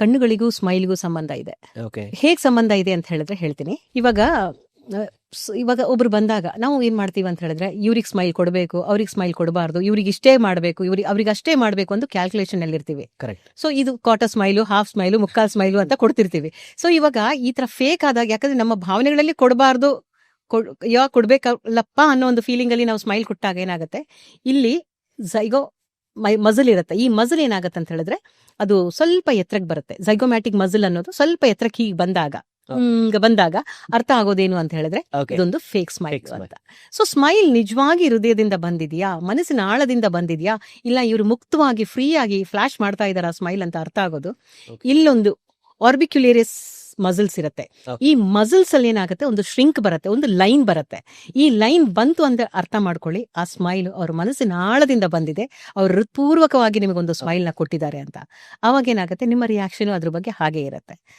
ಕಣ್ಣುಗಳಿಗೂ ಸ್ಮೈಲ್ಗೂ ಸಂಬಂಧ ಇದೆ. ಓಕೆ ಹೇಗ್ ಸಂಬಂಧ ಇದೆ ಅಂತ ಹೇಳಿದ್ರೆ ಹೇಳ್ತೀನಿ. ಇವಾಗ ಸ್- ಇವಾಗ ಒಬ್ರು ಬಂದಾಗ ನಾವು ಏನ್ ಮಾಡ್ತೀವಿ ಅಂತ ಹೇಳಿದ್ರೆ ಇವ್ರಿಗೆ ಸ್ಮೈಲ್ ಕೊಡಬೇಕು ಅವ್ರಿಗೆ ಸ್ಮೈಲ್ ಕೊಡಬಾರ್ದು ಇವ್ರಿಗೆ ಇಷ್ಟೇ ಮಾಡಬೇಕು ಇವ್ರಿಗೆ ಅವ್ರಿಗೆ ಅಷ್ಟೇ ಮಾಡಬೇಕು ಅಂತ ಕ್ಯಾಲ್ಕುಲೇಷನ್ ಅಲ್ಲಿ ಇರ್ತೀವಿ. ಕರೆಕ್ಟ್ ಸೊ ಇದು ಕ್ವಾರ್ಟರ್ ಸ್ಮೈಲು ಹಾಫ್ ಸ್ಮೈಲು ಮುಕ್ಕಾಲ್ ಸ್ಮೈಲು ಅಂತ ಕೊಡ್ತಿರ್ತೀವಿ. ಸೊ ಇವಾಗ ಈ ತರ ಫೇಕ್ ಆದಾಗ ಯಾಕಂದ್ರೆ ನಮ್ಮ ಭಾವನೆಗಳಲ್ಲಿ ಕೊಡಬಾರ್ದು ಯಾವ ಕೊಡ್ಬೇಕಲ್ಲಪ್ಪ ಅನ್ನೋ ಒಂದು ಫೀಲಿಂಗ್ ಅಲ್ಲಿ ನಾವು ಸ್ಮೈಲ್ ಕೊಟ್ಟಾಗ ಏನಾಗುತ್ತೆ? ಇಲ್ಲಿ ಝೈಗೋ ಮೈ ಮಜಲ್ ಇರುತ್ತೆ. ಈ ಮಜಲ್ ಏನಾಗುತ್ತೆ ಅಂತ ಹೇಳಿದ್ರೆ ಅದು ಸ್ವಲ್ಪ ಎತ್ತರಕ್ಕೆ ಬರುತ್ತೆ. ಝೈಗೋಮ್ಯಾಟಿಕ್ ಮಜಲ್ ಅನ್ನೋದು ಸ್ವಲ್ಪ ಎತ್ತರಕ್ಕೆ ಹೀಗೆ ಬಂದಾಗ ಹಿಂಗ ಬಂದಾಗ ಅರ್ಥ ಆಗೋದೇನು ಅಂತ ಹೇಳಿದ್ರೆ ಇದೊಂದು ಫೇಕ್ ಸ್ಮೈಲ್ ಅಂತ. ಸೊ ಸ್ಮೈಲ್ ನಿಜವಾಗಿ ಹೃದಯದಿಂದ ಬಂದಿದ್ಯಾ? ಮನಸ್ಸಿನ ಆಳದಿಂದ ಬಂದಿದ್ಯಾ? ಇಲ್ಲ ಇವರು ಮುಕ್ತವಾಗಿ ಫ್ರೀ ಆಗಿ ಫ್ಲಾಶ್ ಮಾಡ್ತಾ ಇದಾರ ಸ್ಮೈಲ್ ಅಂತ ಅರ್ಥ ಆಗೋದು? ಇಲ್ಲೊಂದು ಆರ್ಬಿಕ್ಯುಲೇರಿಯಸ್ ಮಸಲ್ಸ್ ಇರುತ್ತೆ. ಈ ಮಸಲ್ಸ್ ಅಲ್ಲಿ ಏನಾಗುತ್ತೆ? ಒಂದು ಶ್ರಿಂಕ್ ಬರುತ್ತೆ ಒಂದು ಲೈನ್ ಬರುತ್ತೆ. ಈ ಲೈನ್ ಬಂತು ಅಂತ ಅರ್ಥ ಮಾಡ್ಕೊಳ್ಳಿ ಆ ಸ್ಮೈಲ್ ಅವ್ರ ಮನಸ್ಸಿನ ಆಳದಿಂದ ಬಂದಿದೆ. ಅವ್ರು ಹೃತ್ಪೂರ್ವಕವಾಗಿ ನಿಮಗೊಂದು ಸ್ಮೈಲ್ನ ಕೊಟ್ಟಿದ್ದಾರೆ ಅಂತ. ಅವಾಗ ಏನಾಗುತ್ತೆ ನಿಮ್ಮ ರಿಯಾಕ್ಷನ್ ಅದ್ರ ಬಗ್ಗೆ ಹಾಗೆ ಇರುತ್ತೆ.